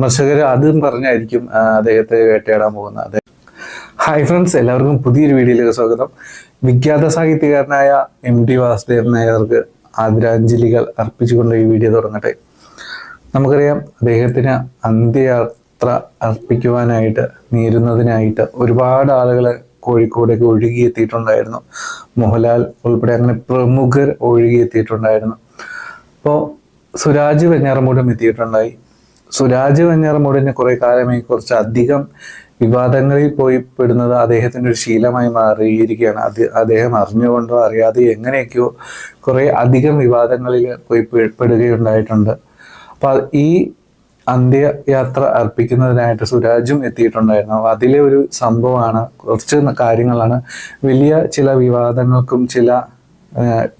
വിമർശകർ അതും പറഞ്ഞായിരിക്കും അദ്ദേഹത്തെ വേട്ടയാടാൻ പോകുന്നത്. അതെ ഹായ് ഫ്രണ്ട്സ് എല്ലാവർക്കും പുതിയൊരു വീഡിയോയിലേക്ക് സ്വാഗതം. വിഖ്യാത സാഹിത്യകാരനായ എം ടി വാസുദേവൻ നായർക്ക് ആദരാഞ്ജലികൾ അർപ്പിച്ചുകൊണ്ട് ഈ വീഡിയോ തുടങ്ങട്ടെ. നമുക്കറിയാം അദ്ദേഹത്തിന് അന്ത്യയാത്ര അർപ്പിക്കുവാനായിട്ട് നേരുന്നതിനായിട്ട് ഒരുപാട് ആളുകൾ കോഴിക്കോടേക്ക് ഒഴുകിയെത്തിയിട്ടുണ്ടായിരുന്നു. മോഹൻലാൽ ഉൾപ്പെടെ അങ്ങനെ പ്രമുഖർ ഒഴുകിയെത്തിയിട്ടുണ്ടായിരുന്നു. അപ്പോൾ സുരാജ് വെഞ്ഞാറമൂടും എത്തിയിട്ടുണ്ടായി. സുരാജ് മോഡിനെ കുറെ കാലമായി കുറച്ച് അധികം വിവാദങ്ങളിൽ പോയി പെടുന്നത് അദ്ദേഹത്തിന്റെ ഒരു ശീലമായി മാറിയിരിക്കുകയാണ്. അത് അദ്ദേഹം അറിഞ്ഞുകൊണ്ടോ അറിയാതെ എങ്ങനെയൊക്കെയോ കുറെ അധികം വിവാദങ്ങളിൽ പോയി പെടുകയുണ്ടായിട്ടുണ്ട്. അപ്പൊ ഈ അന്ത്യയാത്ര അർപ്പിക്കുന്നതിനായിട്ട് സുരാജും എത്തിയിട്ടുണ്ടായിരുന്നു. അതിലെ ഒരു സംഭവമാണ് കുറച്ച് കാര്യങ്ങളാണ് വലിയ ചില വിവാദങ്ങൾക്കും ചില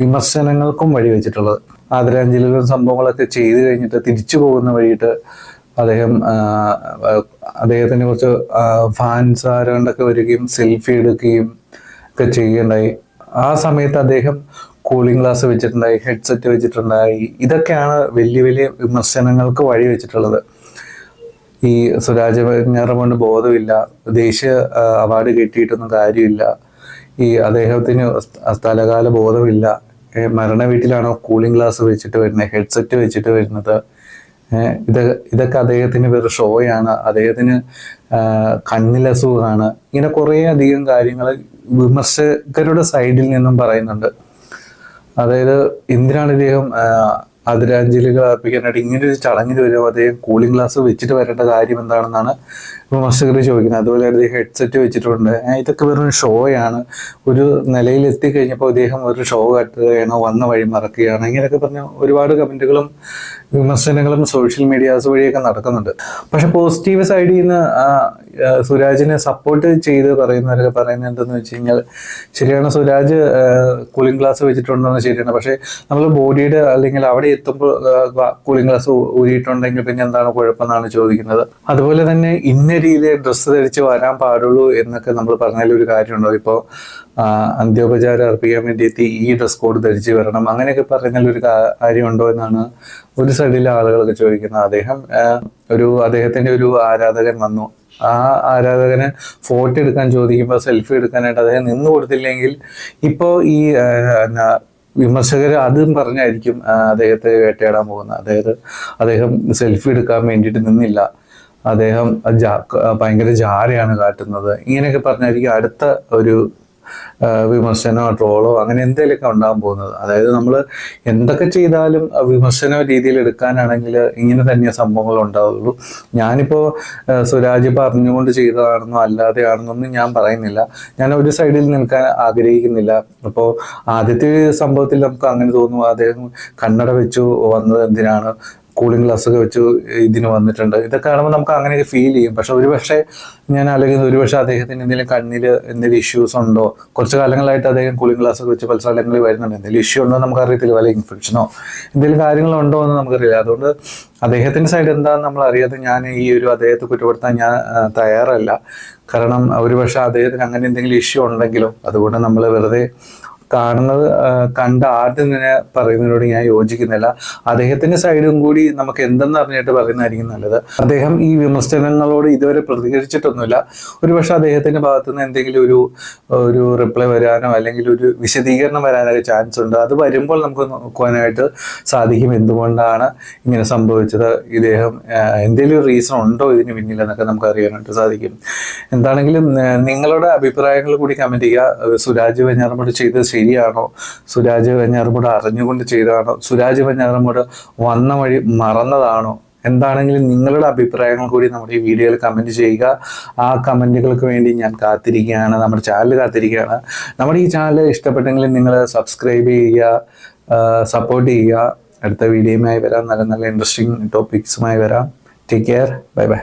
വിമർശനങ്ങൾക്കും വഴിവെച്ചിട്ടുള്ളത്. ആദരാഞ്ജലികളും സംഭവങ്ങളൊക്കെ ചെയ്തു കഴിഞ്ഞിട്ട് തിരിച്ചു പോകുന്ന വഴിയിട്ട് അദ്ദേഹം അദ്ദേഹത്തിന് കുറച്ച് ഫാൻസ് ആരാണ്ടൊക്കെ വരികയും സെൽഫി എടുക്കുകയും ഒക്കെ ചെയ്യുകയുണ്ടായി. ആ സമയത്ത് അദ്ദേഹം കൂളിംഗ് ഗ്ലാസ് വെച്ചിട്ടുണ്ടായി ഹെഡ്സെറ്റ് വെച്ചിട്ടുണ്ടായി. ഇതൊക്കെയാണ് വലിയ വലിയ വിമർശനങ്ങൾക്ക് വഴി വെച്ചിട്ടുള്ളത്. ഈ സുരാജ് കൊണ്ട് ബോധമില്ല ദേശീയ അവാർഡ് കിട്ടിയിട്ടൊന്നും കാര്യമില്ല. ഈ അദ്ദേഹത്തിന് സ്ഥലകാല ബോധമില്ല. മരണ വീട്ടിലാണോ കൂളിംഗ് ഗ്ലാസ് വെച്ചിട്ട് വരുന്നത് ഹെഡ്സെറ്റ് വെച്ചിട്ട് വരുന്നത്? ഇത് ഇതൊക്കെ അദ്ദേഹത്തിന് വേറെ ഷോയാണ് അദ്ദേഹത്തിന് കണ്ണിലസുഖമാണ് ഇങ്ങനെ കുറേ അധികം കാര്യങ്ങൾ വിമർശകരുടെ സൈഡിൽ നിന്നും പറയുന്നുണ്ട്. അതായത് എന്തിനാണ് ഇദ്ദേഹം ആദരാഞ്ജലികൾ അർപ്പിക്കാനായിട്ട് ഇങ്ങനെ ഒരു ചടങ്ങിൽ വരുമ്പോൾ അദ്ദേഹം കൂളിംഗ് ഗ്ലാസ് വെച്ചിട്ട് വരേണ്ട കാര്യം എന്താണെന്നാണ് വിമർശകർ ചോദിക്കുന്നത്. അതുപോലെ അദ്ദേഹം ഹെഡ്സെറ്റ് വെച്ചിട്ടുണ്ട്. ഇതൊക്കെ വെറും ഷോയാണ്. ഒരു നിലയിൽ എത്തിക്കഴിഞ്ഞപ്പോൾ അദ്ദേഹം ഒരു ഷോ കാട്ടുകയാണോ വന്ന വഴി മറക്കുകയാണ് ഇങ്ങനെയൊക്കെ പറഞ്ഞ ഒരുപാട് കമന്റുകളും വിമർശനങ്ങളും സോഷ്യൽ മീഡിയാസ് വഴിയൊക്കെ നടക്കുന്നുണ്ട്. പക്ഷെ പോസിറ്റീവ് സൈഡിൽ നിന്ന് സുരാജിനെ സപ്പോർട്ട് ചെയ്ത് പറയുന്നവരൊക്കെ പറയുന്നത് എന്തെന്ന് വെച്ച് കഴിഞ്ഞാൽ ശരിയാണ് സുരാജ് കൂളിംഗ് ഗ്ലാസ് വെച്ചിട്ടുണ്ടെന്ന് ശരിയാണ്. പക്ഷേ നമ്മൾ ബോഡിയുടെ അല്ലെങ്കിൽ അവിടെ എത്തുമ്പോൾ കൂളിംഗ് ഗ്ലാസ് ഊരിയിട്ടുണ്ടെങ്കിൽ പിന്നെ എന്താണ് കുഴപ്പമെന്നാണ് ചോദിക്കുന്നത്. അതുപോലെ തന്നെ ഇന്ന രീതിയിൽ ഡ്രസ്സ് ധരിച്ച് വരാൻ പാടുള്ളൂ എന്നൊക്കെ നമ്മൾ പറഞ്ഞാൽ ഒരു കാര്യമുണ്ടോ? ഇപ്പോൾ അന്ത്യോപചാരം അർപ്പിക്കാൻ വേണ്ടി എത്തി ഈ ഡ്രസ് കോഡ് ധരിച്ച് വരണം അങ്ങനെയൊക്കെ പറഞ്ഞാൽ ഒരു കാര്യമുണ്ടോ എന്നാണ് ഒരു സൈഡിലെ ആളുകളൊക്കെ ചോദിക്കുന്നത്. അദ്ദേഹം ഒരു അദ്ദേഹത്തിന്റെ ഒരു ആരാധകൻ വന്നു. ആ ആരാധകനെ ഫോട്ടോ എടുക്കാൻ ചോദിക്കുമ്പോൾ സെൽഫി എടുക്കാനായിട്ട് അദ്ദേഹം നിന്ന് കൊടുത്തില്ലെങ്കിൽ ഇപ്പോൾ ഈ വിമർശകർ അതും പറഞ്ഞായിരിക്കും അദ്ദേഹത്തെ വേട്ടയാടാൻ പോകുന്നത്. അതായത് അദ്ദേഹം സെൽഫി എടുക്കാൻ വേണ്ടിയിട്ട് നിന്നില്ല. അദ്ദേഹം ഭയങ്കര ജാരയാണ് കാട്ടുന്നത്. ഇങ്ങനെയൊക്കെ പറഞ്ഞായിരിക്കും അടുത്ത ഒരു വിമർശനമോ ട്രോളോ അങ്ങനെ എന്തെങ്കിലുമൊക്കെ ഉണ്ടാകാൻ പോകുന്നത്. അതായത് നമ്മൾ എന്തൊക്കെ ചെയ്താലും വിമർശന രീതിയിൽ എടുക്കാനാണെങ്കിൽ ഇങ്ങനെ തന്നെ സംഭവങ്ങൾ ഉണ്ടാവുള്ളൂ. ഞാനിപ്പോൾ സുരാജ് പറഞ്ഞുകൊണ്ട് ചെയ്തതാണെന്നോ അല്ലാതെയാണെന്നൊന്നും ഞാൻ പറയുന്നില്ല. ഞാൻ ഒരു സൈഡിൽ നിൽക്കാൻ ആഗ്രഹിക്കുന്നില്ല. അപ്പോൾ ആദ്യത്തെ സംഭവത്തിൽ നമുക്ക് അങ്ങനെ തോന്നും അദ്ദേഹം കണ്ണട വെച്ചു വന്നത് എന്തിനാണ്? കൂളിംഗ് ഗ്ലാസ് ഒക്കെ വെച്ച് ഇതിന് വന്നിട്ടുണ്ട്. ഇതൊക്കെ കാണുമ്പോൾ നമുക്ക് അങ്ങനെയൊക്കെ ഫീൽ ചെയ്യും. പക്ഷെ ഒരുപക്ഷെ ഞാൻ ആലോചിക്കുന്നത് ഒരുപക്ഷെ അദ്ദേഹത്തിന് എന്തെങ്കിലും കണ്ണിൽ എന്തെങ്കിലും ഇഷ്യൂസ് ഉണ്ടോ? കുറച്ച് കാലങ്ങളായിട്ട് അദ്ദേഹം കൂളിംഗ് ഗ്ലാസ് ഒക്കെ വെച്ച് പല സ്ഥലങ്ങളിൽ വരുന്നുണ്ട്. എന്തെങ്കിലും ഇഷ്യൂ ഉണ്ടോ നമുക്ക് നമുക്കറിയത്തില്ല. വല്ല ഇൻഫെക്ഷനോ എന്തെങ്കിലും കാര്യങ്ങളുണ്ടോ എന്ന് നമുക്കറിയില്ല. അതുകൊണ്ട് അദ്ദേഹത്തിന്റെ സൈഡ് എന്താണെന്ന് നമ്മൾ അറിയാതെ ഞാൻ ഈ ഒരു അദ്ദേഹത്തെ കുറ്റപ്പെടുത്താൻ ഞാൻ തയ്യാറല്ല. കാരണം ഒരുപക്ഷെ അദ്ദേഹത്തിന് അങ്ങനെ എന്തെങ്കിലും ഇഷ്യൂ ഉണ്ടെങ്കിലോ അതുകൊണ്ട് നമ്മൾ വെറുതെ കാണുന്നത് കണ്ട ആദ്യം തന്നെ പറയുന്നതിനോട് ഞാൻ യോജിക്കുന്നില്ല. അദ്ദേഹത്തിന്റെ സൈഡും കൂടി നമുക്ക് എന്തെന്ന് അറിഞ്ഞിട്ട് പറയുന്നതായിരിക്കും നല്ലത്. അദ്ദേഹം ഈ വിമർശനങ്ങളോട് ഇതുവരെ പ്രതികരിച്ചിട്ടൊന്നുമില്ല. ഒരുപക്ഷെ അദ്ദേഹത്തിന്റെ ഭാഗത്തുനിന്ന് എന്തെങ്കിലും ഒരു ഒരു റിപ്ലൈ വരാനോ അല്ലെങ്കിൽ ഒരു വിശദീകരണം വരാനൊക്കെ ചാൻസ് ഉണ്ട്. അത് വരുമ്പോൾ നമുക്ക് നോക്കുവാനായിട്ട് സാധിക്കും എന്തുകൊണ്ടാണ് ഇങ്ങനെ സംഭവിച്ചത്. ഇദ്ദേഹം എന്തെങ്കിലും ഒരു റീസൺ ഉണ്ടോ ഇതിന് പിന്നിൽ എന്നൊക്കെ നമുക്ക് അറിയാനായിട്ട് സാധിക്കും. എന്താണെങ്കിലും നിങ്ങളുടെ അഭിപ്രായങ്ങൾ കൂടി കമന്റ് ചെയ്യുക. സുരാജ് വെഞ്ഞാറമ്മൂട് ചെയ്തത് ശരിയാണോ? സുരാജ് വെഞ്ഞാറമ്മൂട് അറിഞ്ഞുകൊണ്ട് ചെയ്തതാണോ? സുരാജ് വെഞ്ഞാറമ്മൂട് വന്ന വഴി മറന്നതാണോ? എന്താണെങ്കിലും നിങ്ങളുടെ അഭിപ്രായങ്ങൾ കൂടി നമ്മുടെ ഈ വീഡിയോയിൽ കമന്റ് ചെയ്യുക. ആ കമന്റുകൾക്ക് വേണ്ടി ഞാൻ കാത്തിരിക്കുകയാണ്. നമ്മുടെ ചാനൽ കാത്തിരിക്കുകയാണ്. നമ്മുടെ ഈ ചാനൽ ഇഷ്ടപ്പെട്ടെങ്കിൽ നിങ്ങൾ സബ്സ്ക്രൈബ് ചെയ്യുക സപ്പോർട്ട് ചെയ്യുക. അടുത്ത വീഡിയോയുമായി വരാം. നല്ല നല്ല ഇൻട്രസ്റ്റിംഗ് ടോപ്പിക്സുമായി വരാം. Take care bye bye